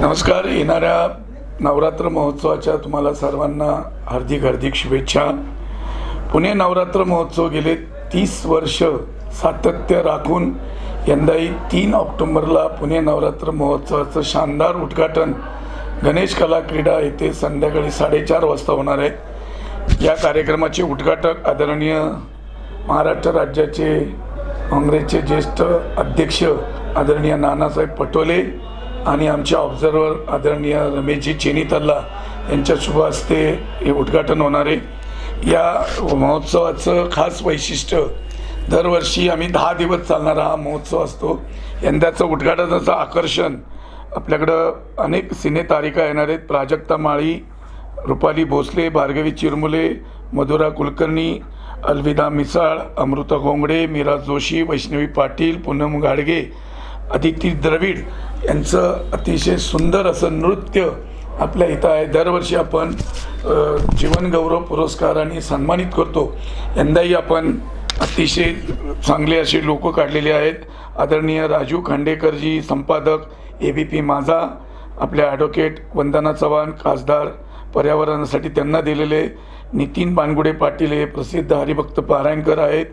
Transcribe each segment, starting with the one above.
नमस्कार येणाऱ्या नवरात्र महोत्सवाच्या तुम्हाला सर्वांना हार्दिक हार्दिक शुभेच्छा. पुणे नवरात्र महोत्सव गेले तीस वर्ष सातत्य राखून यंदाही तीन ऑक्टोंबरला पुणे नवरात्र महोत्सवाचं शानदार उद्घाटन गणेश कला क्रीडा येथे संध्याकाळी साडेचार वाजता होणार आहे. या कार्यक्रमाचे उद्घाटक आदरणीय महाराष्ट्र राज्याचे काँग्रेसचे ज्येष्ठ अध्यक्ष आदरणीय नानासाहेब पटोले आणि आमच्या ऑब्झर्वर आदरणीय रमेशजी चेनीतल्ला यांच्या शुभ हस्ते हे उद्घाटन होणारे या महोत्सवाचं खास वैशिष्ट्य दरवर्षी आम्ही दहा दिवस चालणारा हा महोत्सव असतो. यंदाचं उद्घाटनाचं आकर्षण आपल्याकडं अनेक सिनेतारिका येणार आहेत. प्राजक्ता माळी रुपाली भोसले भार्गवी चिरमुले मधुरा कुलकर्णी अलविदा मिसाळ अमृता घोंगडे मीरा जोशी वैष्णवी पाटील पूनम गाडगे अदिती द्रविड यांचं अतिशय सुंदर असं नृत्य आपल्या इथं आहे. दरवर्षी आपण जीवनगौरव पुरस्काराने सन्मानित करतो. यंदाही आपण अतिशय चांगले असे लोक काढलेले आहेत. आदरणीय राजू खांडेकरजी संपादक ए बी पी माझा आपल्या ॲडव्होकेट वंदना चव्हाण खासदार पर्यावरणासाठी त्यांना दिलेले नितीन बानगुडे पाटील हे प्रसिद्ध हरिभक्त पारायणकर आहेत.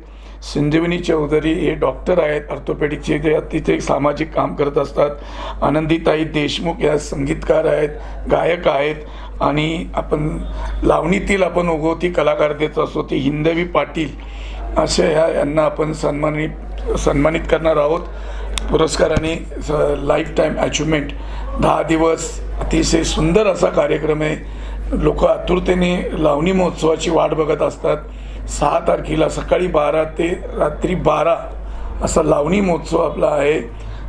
संजीवनी चौधरी हे डॉक्टर आहेत ऑर्थोपेडिकचे जे तिथे सामाजिक काम करत असतात. आनंदीताई देशमुख या संगीतकार आहेत गायक आहेत आणि आपण लावणीतील आपण उगवती कलाकार देत असतो ती हिंदवी पाटील अशा ह्या यांना आपण सन्मानित सन्मानित करणार आहोत. पुरस्काराने लाईफ टाईम अचिव्हमेंट दहा दिवस अतिशय सुंदर असा कार्यक्रम आहे. लोक आतुरतेने लावणी महोत्सवाची वाट बघत असतात. सहा तारखेला सकाळी बारा ते रात्री बारा असा लावणी महोत्सव आपला आहे.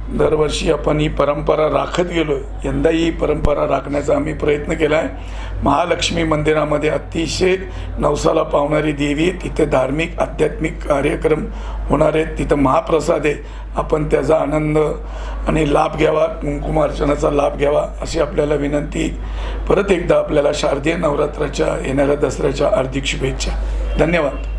दरवर्षी आपण ही परंपरा राखत गेलो यंदाही ही परंपरा राखण्याचा आम्ही प्रयत्न केला आहे महालक्ष्मी मंदिरामध्ये अतिशय नवसाला पावणारी देवी आहे. तिथे धार्मिक आध्यात्मिक कार्यक्रम होणार आहेत. तिथं महाप्रसाद आहे. आपण त्याचा आनंद आणि लाभ घ्यावा कुंकुमार्चनाचा लाभ घ्यावा अशी आपल्याला विनंती. परत एकदा आपल्याला शारदीय नवरात्राच्या येणाऱ्या दसऱ्याच्या हार्दिक शुभेच्छा. धन्यवाद.